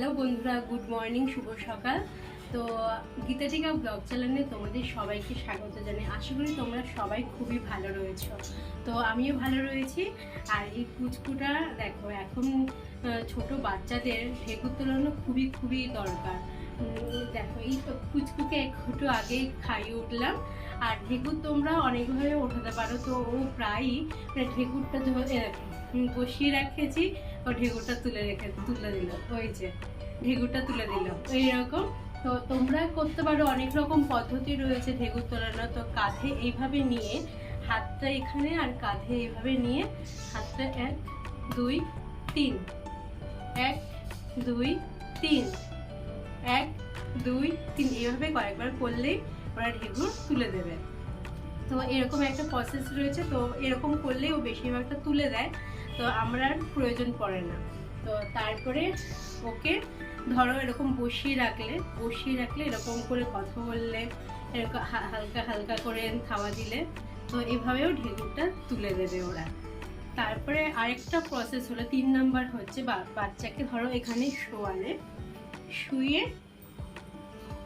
বন্ধুরা, good morning, শুভ সকাল। তো গীতা গীতাটিকা ব্লগ চ্যানেলে তোমাদের সবাইকে স্বাগত জানাই। আশা করি তোমরা সবাই খুবই ভালো রয়েছো। তো আমিও ভালো রয়েছি। আর এই পুচকুটা দেখো, এখন ছোট বাচ্চাদের ঢেকুর তোলানো খুবই খুবই দরকার। দেখো, এই তো পুচকুকে একটু আগে খাইয়ে উঠলাম। আর ঢেকুর তোমরা অনেকভাবে ওঠাতে পারো। তো ও প্রায়ই মানে ঢেকুরটা বসিয়ে রেখেছি। ও ঢেকুরটা তুলে রেখে তুলে দিল, ওই যে ঢেকুরটা তুলে দিল। এইরকম তো তোমরা করতে পারো, অনেক রকম পদ্ধতি রয়েছে তোলানো তো কাঁধে এইভাবে নিয়ে হাতটা এখানে আর কাঁধে এইভাবে নিয়ে হাতটা এক, দুই, তিন। এক, দুই, তিন। এক, দুই, তিন। এইভাবে কয়েকবার করলেই ওরা ঢেকুর তুলে দেবে। তো এরকম একটা প্রসেস রয়েছে, তো এরকম করলেই ও বেশিরভাগটা তুলে দেয়। তো আমরা আর প্রয়োজন পড়ে না। তো তারপরে ওকে ধরো এরকম বসিয়ে রাখলে বসিয়ে রাখলে এরকম করে কথা বললে, এরকম হালকা হালকা করে খাওয়া দিলে, তো এভাবেও ঢেকুরটা তুলে দেবে ওরা। তারপরে আরেকটা প্রসেস হলো, তিন নাম্বার হচ্ছে বাচ্চাকে ধরো এখানে শোয়ালে, শুয়ে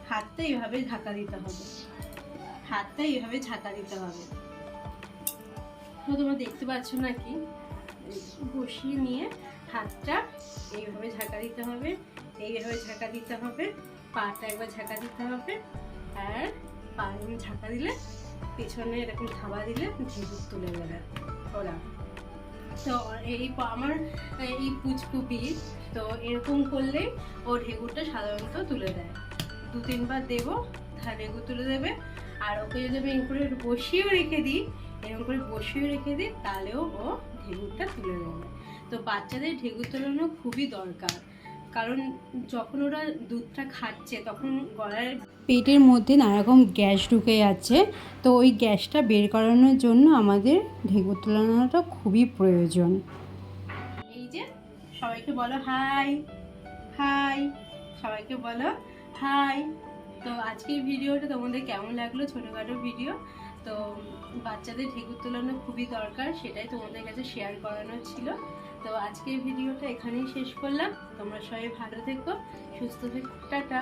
হাতটা এভাবে ঢাকা দিতে হবে। হাতটা এভাবে ঝাঁকা দিতে হবে। তো তোমরা দেখতে পাচ্ছ নাকি? বসিয়ে নিয়ে হাতটা এইভাবে ঝাঁকা দিতে হবে, এইভাবে ঝাঁকা দিতে হবে, পাটা একবার ঝাঁকা দিতে হবে আর পা ঝাঁকা দিলে পেছনে এরকম থাবা দিলে ঢেকুর তুলে দেবে ওরা। তো এই আমার এই পুচকুপি, তো এরকম করলে ও ঢেকুরটা সাধারণত তুলে দেয়। দু তিনবার দেবো ঢেকুর তুলে দেবে। আর ওকে যদি আমি এরকম করে বসিয়েও রেখে দিই, এরকম করে বসিয়ে রেখে দিই, তাহলেও ও ঢেকুরটা তুলে দেবে তো বাচ্চাদের ঢেকুর তোলানো খুবই দরকার। কারণ যখন ওরা দুধটা খাচ্ছে, তখন গলার পেটের মধ্যে নানারকম গ্যাস ঢুকে যাচ্ছে। তো ওই গ্যাসটা বের করানোর জন্য আমাদের ঢেকুর তোলানোটা খুবই প্রয়োজন। এই যে, সবাইকে বলো হাই হাই, সবাইকে বলো হাই। তো আজকের ভিডিওটা তোমাদের কেমন লাগল? ছোটোখাটো ভিডিও। তো বাচ্চাদের ঢেকুর তোলানো খুবই দরকার, সেটাই তোমাদের কাছে শেয়ার করানোর ছিল। তো আজকের ভিডিওটা এখানেই শেষ করলাম। তোমরা সবাই ভালো থেকো, সুস্থ থেকো, টাটা।